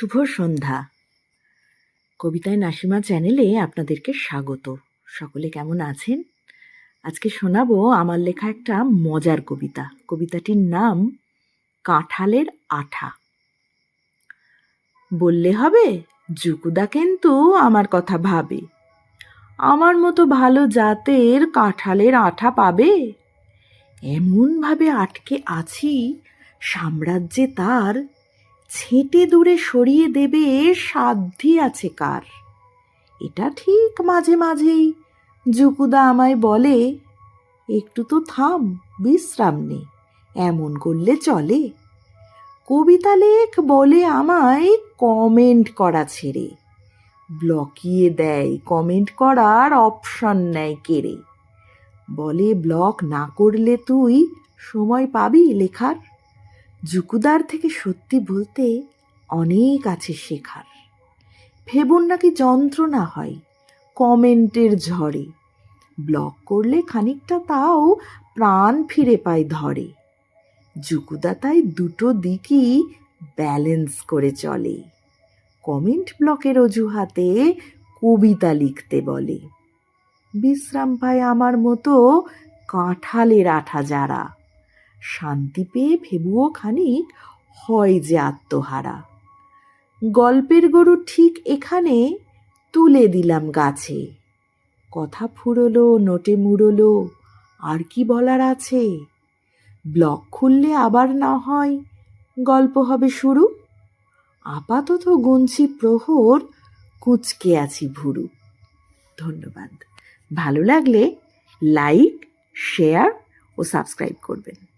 শুভ সন্ধ্যা। কবিতায় নাসিমা চ্যানেলে আপনাদেরকে স্বাগত। সকলে কেমন আছেন? আজকে শোনাবো আমার লেখা একটা মজার কবিতা। কবিতাটির নাম কাঁঠালের আঠা। বললে হবে, জুকুদা কিন্তু আমার কথা ভাবে। আমার মতো ভালো জাতের কাঁঠালের আঠা পাবে। এমনভাবে আটকে আছি সাম্রাজ্যে তার ছেঁটে দূরে সরিয়ে দেবে সাধ্যি আছে কার? এটা ঠিক মাঝে মাঝেই। জুকুদা আমায় বলে, একটু তো থাম, বিশ্রাম নে, এমন করলে চলে। কবিতা লেখ বলে আমায় কমেন্ট করা ছেড়ে। ব্লকিয়ে দেয় কমেন্ট করার অপশন নেয় কেড়ে। বলে, ব্লক না করলে তুই সময় পাবি লেখার? জুকুদার থেকে সত্যি বলতে অনেক আছে শেখার। ভেবুন নাকি যন্ত্রণা হয় কমেন্টের ঝড়ে। ব্লক করলে খানিকটা তাও প্রাণ ফিরে পায় ধরে। জুকুদা তাই দুটো দিকই ব্যালেন্স করে চলে। কমেন্ট ব্লকের অজুহাতে কবিতা লিখতে বলে। বিশ্রাম পায় আমার মতো কাঁঠালের আঠা যারা। শান্তি পেয়ে ভেবুও খানিক হয় যে আত্মহারা। গল্পের গরু ঠিক এখানে তুলে দিলাম গাছে। কথা ফুরলো, নোটে মুড়লো, আর কি বলার আছে? ব্লক খুললে আবার না হয় গল্প হবে শুরু? আপাতত গুনছি প্রহর, কুচকে আছি ভুরু। ধন্যবাদ। ভালো লাগলে লাইক, শেয়ার ও সাবস্ক্রাইব করবেন।